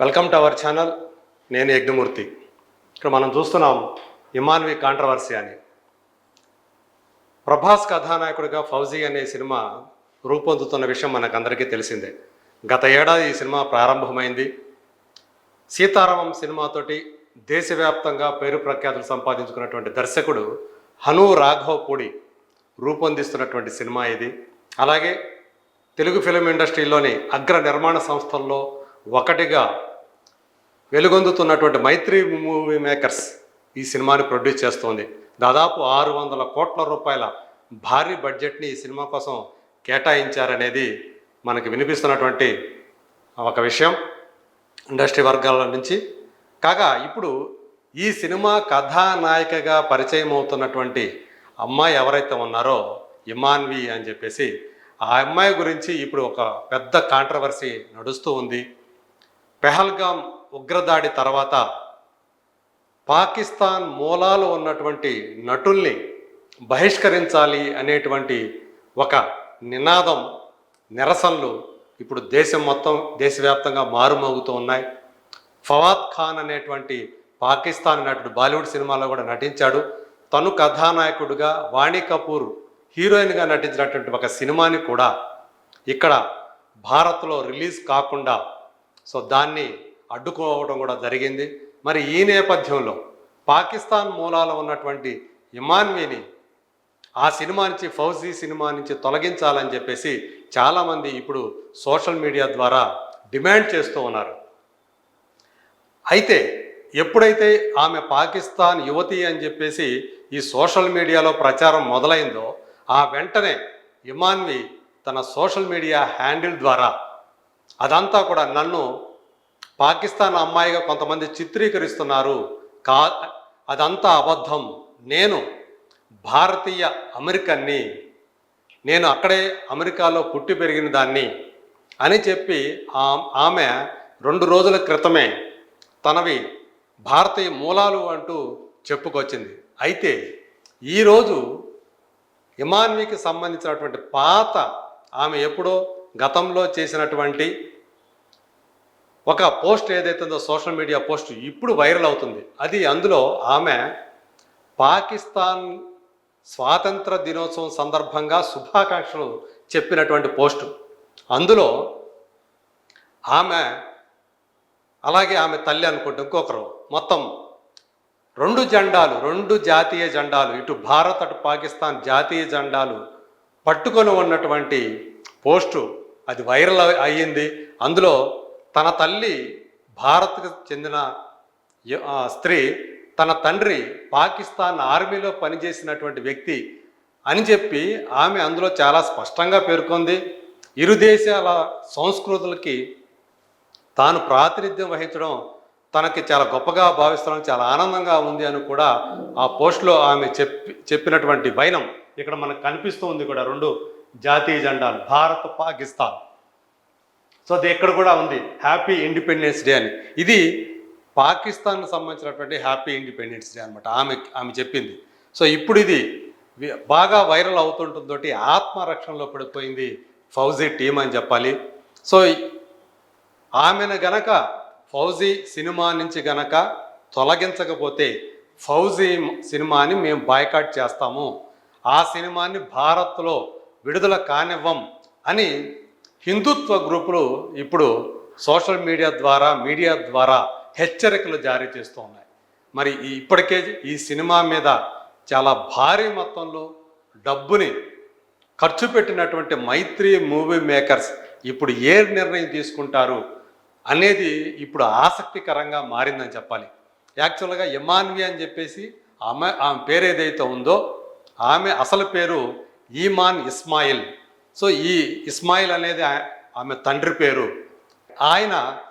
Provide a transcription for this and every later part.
Welcome to our channel నేను యజ్ఞమూర్తి. ఇక్కడ మనం చూస్తున్నాం ఇమాన్వి కాంట్రవర్సీ అని. ప్రభాస్ కథానాయకుడిగా ఫౌజీ అనే సినిమా రూపొందుతున్న విషయం మనకందరికీ తెలిసిందే. గత ఏడాది ఈ సినిమా ప్రారంభమైంది. సీతారామం సినిమాతోటి దేశవ్యాప్తంగా పేరు ప్రఖ్యాతులు సంపాదించుకున్నటువంటి దర్శకుడు హను రాఘవ్ పూడి రూపొందిస్తున్నటువంటి సినిమా ఇది. అలాగే తెలుగు ఫిలిం ఇండస్ట్రీలోని అగ్ర నిర్మాణ సంస్థల్లో ఒకటిగా వెలుగొందుతున్నటువంటి మైత్రి మూవీ మేకర్స్ ఈ సినిమాని ప్రొడ్యూస్ చేస్తోంది. దాదాపు ఆరు వందల కోట్ల రూపాయల భారీ బడ్జెట్ని ఈ సినిమా కోసం కేటాయించారనేది మనకి వినిపిస్తున్నటువంటి ఒక విషయం ఇండస్ట్రీ వర్గాల నుంచి. కాగా ఇప్పుడు ఈ సినిమా కథానాయికగా పరిచయం అవుతున్నటువంటి అమ్మాయి ఎవరైతే ఉన్నారో ఇమాన్వి అని చెప్పేసి ఆ అమ్మాయి గురించి ఇప్పుడు ఒక పెద్ద కాంట్రవర్సీ నడుస్తూ ఉంది. పెహల్గామ్ ఉగ్రదాడి తర్వాత పాకిస్తాన్ మూలాలు ఉన్నటువంటి నటుల్ని బహిష్కరించాలి అనేటువంటి ఒక నినాదం నిరసనలు ఇప్పుడు దేశం మొత్తం దేశవ్యాప్తంగా మారుమోగుతూ ఉన్నాయి. ఫవాద్ ఖాన్ అనేటువంటి పాకిస్తాన్ నటుడు బాలీవుడ్ సినిమాలో కూడా నటించాడు. తను కథానాయకుడిగా వాణి కపూర్ హీరోయిన్గా నటించినటువంటి ఒక సినిమాని కూడా ఇక్కడ భారత్లో రిలీజ్ కాకుండా సో దాన్ని అడ్డుకోవడం కూడా జరిగింది. మరి ఈ నేపథ్యంలో పాకిస్తాన్ మూలాలు ఉన్నటువంటి ఇమాన్వీని ఆ సినిమా నుంచి ఫౌజీ సినిమా నుంచి తొలగించాలని చెప్పేసి చాలామంది ఇప్పుడు సోషల్ మీడియా ద్వారా డిమాండ్ చేస్తూ ఉన్నారు. అయితే ఎప్పుడైతే ఆమె పాకిస్తాన్ యువతి అని చెప్పేసి ఈ సోషల్ మీడియాలో ప్రచారం మొదలైందో ఆ వెంటనే ఇమాన్వి తన సోషల్ మీడియా హ్యాండిల్ ద్వారా అదంతా కూడా నన్ను పాకిస్తాన్ అమ్మాయిగా కొంతమంది చిత్రీకరిస్తున్నారు. కా అదంతా అబద్ధం. నేను భారతీయ అమెరికన్ని నేను అక్కడే అమెరికాలో పుట్టి పెరిగిన దాన్ని అని చెప్పి ఆమె రెండు రోజుల క్రితమే తనవి భారతీయ మూలాలు అంటూ చెప్పుకొచ్చింది. అయితే ఈరోజు ఇమాన్వికి సంబంధించినటువంటి పాత ఆమె ఎప్పుడో గతంలో చేసినటువంటి ఒక పోస్ట్ ఏదైతుందో సోషల్ మీడియా పోస్ట్ ఇప్పుడు వైరల్ అవుతుంది. అది అందులో ఆమె పాకిస్తాన్ స్వాతంత్ర దినోత్సవం సందర్భంగా శుభాకాంక్షలు చెప్పినటువంటి పోస్టు. అందులో ఆమె అలాగే ఆమె తల్లి అనుకుంటే ఇంకొకరు మొత్తం రెండు జెండాలు రెండు జాతీయ జెండాలు ఇటు భారత్ అటు పాకిస్తాన్ జాతీయ జెండాలు పట్టుకొని ఉన్నటువంటి పోస్టు. అది వైరల్ అయ్యింది. అందులో తన తల్లి భారత్కు చెందిన స్త్రీ తన తండ్రి పాకిస్తాన్ ఆర్మీలో పనిచేసినటువంటి వ్యక్తి అని చెప్పి ఆమె అందులో చాలా స్పష్టంగా పేర్కొంది. ఇరు దేశాల సంస్కృతులకి తాను ప్రాతినిధ్యం వహించడం తనకి చాలా గొప్పగా భావిస్తాను చాలా ఆనందంగా ఉంది అని కూడా ఆ పోస్ట్లో ఆమె చెప్పి చెప్పినటువంటి వైనం ఇక్కడ మనకు కనిపిస్తూ ఉంది కూడా రెండు జాతీయ జెండాలు భారత్ పాకిస్తాన్. సో అది ఇక్కడ కూడా ఉంది. హ్యాపీ ఇండిపెండెన్స్ డే అని. ఇది పాకిస్తాన్కు సంబంధించినటువంటి హ్యాపీ ఇండిపెండెన్స్ డే అనమాట ఆమె ఆమె చెప్పింది. సో ఇప్పుడు ఇది బాగా వైరల్ అవుతుంటుందో ఆత్మరక్షణలో పడిపోయింది ఫౌజీ టీం అని చెప్పాలి. సో ఆమెను గనక ఫౌజీ సినిమా నుంచి గనక తొలగించకపోతే ఫౌజీ సినిమాని మేము బాయ్కాట్ చేస్తాము. ఆ సినిమాని భారత్లో విడుదల కానివ్వం అని హిందుత్వ గ్రూపులు ఇప్పుడు సోషల్ మీడియా ద్వారా మీడియా ద్వారా హెచ్చరికలు జారీ చేస్తూ ఉన్నాయి. మరి ఇప్పటికే ఈ సినిమా మీద చాలా భారీ మొత్తంలో డబ్బుని ఖర్చు పెట్టినటువంటి మైత్రి మూవీ మేకర్స్ ఇప్పుడు ఏ నిర్ణయం తీసుకుంటారు అనేది ఇప్పుడు ఆసక్తికరంగా మారిందని చెప్పాలి. యాక్చువల్గా ఇమాన్వి అని చెప్పేసి ఆమె ఆమె పేరు ఏదైతే ఉందో ఆమె అసలు పేరు ఈమాన్ ఇస్మాయిల్. సో ఈ ఇస్మాయిల్ అనేది ఆమె తండ్రి పేరు. ఆయన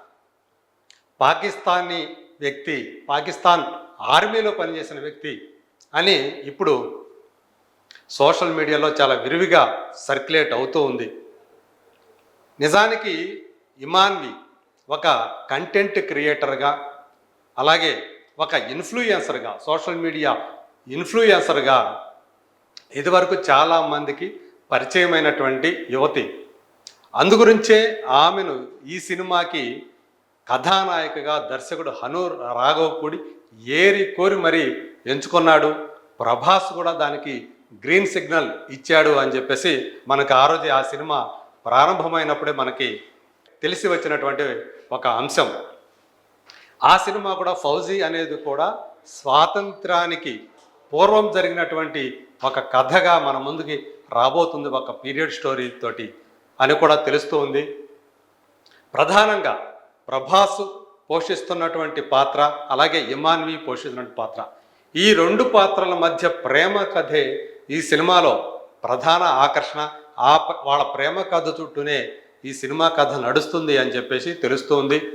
పాకిస్తానీ వ్యక్తి పాకిస్తాన్ ఆర్మీలో పనిచేసిన వ్యక్తి అని ఇప్పుడు సోషల్ మీడియాలో చాలా విరివిగా సర్క్యులేట్ అవుతూ ఉంది. నిజానికి ఇమాన్వి ఒక కంటెంట్ క్రియేటర్గా అలాగే ఒక ఇన్ఫ్లుయెన్సర్గా సోషల్ మీడియా ఇన్ఫ్లుయెన్సర్గా ఇదివరకు చాలా మందికి పరిచయమైనటువంటి యువతి. అందుగురించే ఆమెను ఈ సినిమాకి కథానాయకగా దర్శకుడు హను రాఘవపూడి ఏరి కోరి మరి ఎంచుకున్నాడు. ప్రభాస్ కూడా దానికి గ్రీన్ సిగ్నల్ ఇచ్చాడు అని చెప్పేసి మనకు ఆ రోజు ఆ సినిమా ప్రారంభమైనప్పుడే మనకి తెలిసి వచ్చినటువంటి ఒక అంశం. ఆ సినిమా కూడా ఫౌజీ అనేది కూడా స్వాతంత్రానికి పూర్వం జరిగినటువంటి ఒక కథగా మన ముందుకి రాబోతుంది ఒక పీరియడ్ స్టోరీ తోటి అని కూడా తెలుస్తూ ఉంది. ప్రధానంగా ప్రభాస్ పోషిస్తున్నటువంటి పాత్ర అలాగే ఇమాన్వి పోషిస్తున్నటువంటి పాత్ర. ఈ రెండు పాత్రల మధ్య ప్రేమ కథే ఈ సినిమాలో ప్రధాన ఆకర్షణ. ఆ వాళ్ళ ప్రేమ కథ చుట్టూనే ఈ సినిమా కథ నడుస్తుంది అని చెప్పేసి తెలుస్తుంది.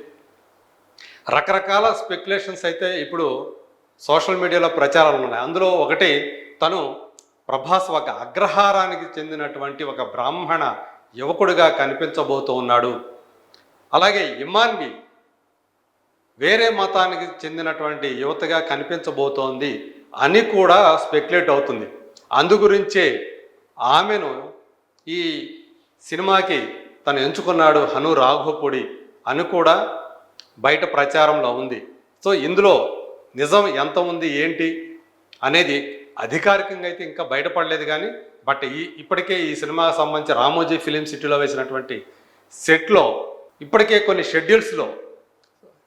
రకరకాల స్పెక్యులేషన్స్ అయితే ఇప్పుడు సోషల్ మీడియాలో ప్రచారాలు ఉన్నాయి. అందులో ఒకటి తను ప్రభాస్ ఒక అగ్రహారానికి చెందినటువంటి ఒక బ్రాహ్మణ యువకుడిగా కనిపించబోతూ ఉన్నాడు. అలాగే ఇమాన్వి వేరే మతానికి చెందినటువంటి యువతగా కనిపించబోతోంది అని కూడా స్పెక్యులేట్ అవుతుంది. అందుగురించే ఆమెను ఈ సినిమాకి తను ఎంచుకున్నాడు హను రాఘవపూడి అని కూడా బయట ప్రచారంలో ఉంది. సో ఇందులో నిజం ఎంత ఉంది ఏంటి అనేది అధికారికంగా అయితే ఇంకా బయటపడలేదు కానీ బట్ ఈ ఇప్పటికే ఈ సినిమాకి సంబంధించి రామోజీ ఫిలిం సిటీలో వేసినటువంటి సెట్లో ఇప్పటికే కొన్ని షెడ్యూల్స్లో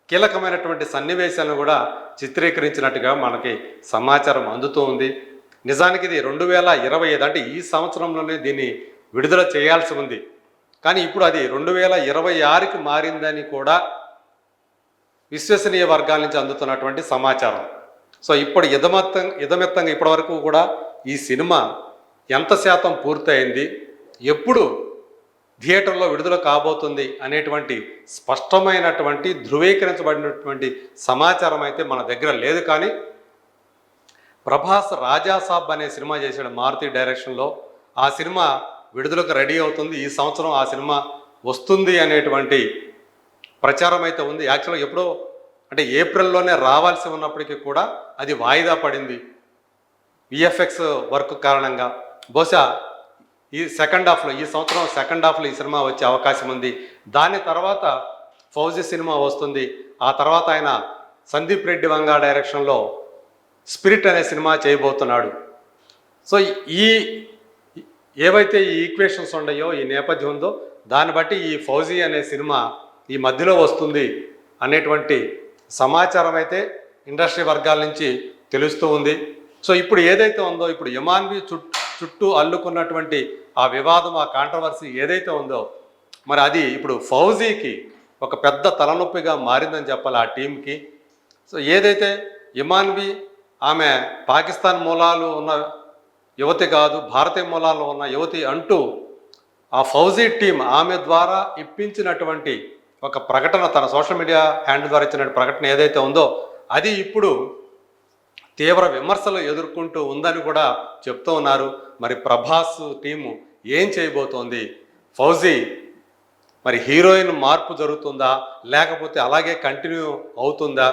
కీలకమైనటువంటి సన్నివేశాలను కూడా చిత్రీకరించినట్టుగా మనకి సమాచారం అందుతూ ఉంది. నిజానికి ఇది రెండు వేల ఇరవై ఐదు అంటే ఈ సంవత్సరంలోనే దీన్ని విడుదల చేయాల్సి ఉంది. కానీ ఇప్పుడు అది రెండు వేల ఇరవై ఆరుకి మారిందని కూడా విశ్వసనీయ వర్గాల నుంచి అందుతున్నటువంటి సమాచారం. సో ఇప్పుడు ఇదమత్తం ఇదమెత్తంగా ఇప్పటివరకు కూడా ఈ సినిమా ఎంత శాతం పూర్తయింది ఎప్పుడు థియేటర్లో విడుదల కాబోతుంది అనేటువంటి స్పష్టమైనటువంటి ధృవీకరించబడినటువంటి సమాచారం అయితే మన దగ్గర లేదు. కానీ ప్రభాస్ రాజాసాబ్ అనే సినిమా చేశాడు మారుతి డైరెక్షన్లో. ఆ సినిమా విడుదలకు రెడీ అవుతుంది. ఈ సంవత్సరం ఆ సినిమా వస్తుంది అనేటువంటి ప్రచారం అయితే ఉంది. యాక్చువల్గా ఎప్పుడో అంటే ఏప్రిల్లోనే రావాల్సి ఉన్నప్పటికీ కూడా అది వాయిదా పడింది. విఎఫ్ఎక్స్ వర్క్ కారణంగా. బహుశా ఈ సెకండ్ హాఫ్లో ఈ సంవత్సరం సెకండ్ హాఫ్లో ఈ సినిమా వచ్చే అవకాశం ఉంది. దాని తర్వాత ఫౌజీ సినిమా వస్తుంది. ఆ తర్వాత ఆయన సందీప్ రెడ్డి వంగా డైరెక్షన్లో స్పిరిట్ అనే సినిమా చేయబోతున్నాడు. సో ఈ ఏవైతే ఈ ఈక్వేషన్స్ ఉన్నాయో ఈ నేపథ్యం ఉందో దాన్ని బట్టి ఈ ఫౌజీ అనే సినిమా ఈ మధ్యలో వస్తుంది అనేటువంటి సమాచారం అయితే ఇండస్ట్రీ వర్గాల నుంచి తెలుస్తూ ఉంది. సో ఇప్పుడు ఏదైతే ఉందో ఇప్పుడు ఇమాన్వి చుట్టూ చుట్టూ అల్లుకున్నటువంటి ఆ వివాదం ఆ కాంట్రవర్సీ ఏదైతే ఉందో మరి అది ఇప్పుడు ఫౌజీకి ఒక పెద్ద తలనొప్పిగా మారిందని చెప్పాలి ఆ టీంకి సో ఏదైతే ఇమాన్వి ఆమె పాకిస్తాన్ మూలాలు ఉన్న యువతి కాదు భారతీయ మూలాలు ఉన్న యువతి అంటూ ఆ ఫౌజీ టీం ఆమె ద్వారా ఇప్పించినటువంటి ఒక ప్రకటన తన సోషల్ మీడియా హ్యాండ్ ద్వారా ఇచ్చిన ప్రకటన ఏదైతే ఉందో అది ఇప్పుడు తీవ్ర విమర్శలు ఎదుర్కొంటూ ఉందని కూడా చెప్తూ ఉన్నారు. మరి ప్రభాస్ టీము ఏం చేయబోతోంది? ఫౌజీ మరి హీరోయిన్ మార్పు జరుగుతుందా? లేకపోతే అలాగే కంటిన్యూ అవుతుందా?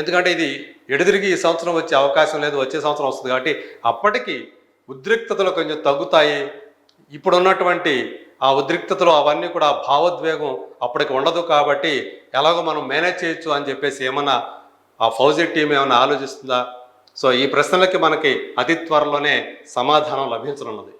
ఎందుకంటే ఇది ఎడుదిరిగి ఈ సంవత్సరం వచ్చే అవకాశం లేదు వచ్చే సంవత్సరం వస్తుంది కాబట్టి అప్పటికి ఉద్రిక్తతలు కొంచెం తగ్గుతాయి. ఇప్పుడున్నటువంటి ఆ ఉద్రిక్తతలు అవన్నీ కూడా భావోద్వేగం అప్పటికి ఉండదు కాబట్టి ఎలాగో మనం మేనేజ్ చేయొచ్చు అని చెప్పేసి ఏమన్నా ఆ ఫౌజీ టీం ఏమైనా ఆలోచిస్తుందా? సో ఈ ప్రశ్నలకి మనకి అతి త్వరలోనే సమాధానం లభించనున్నది.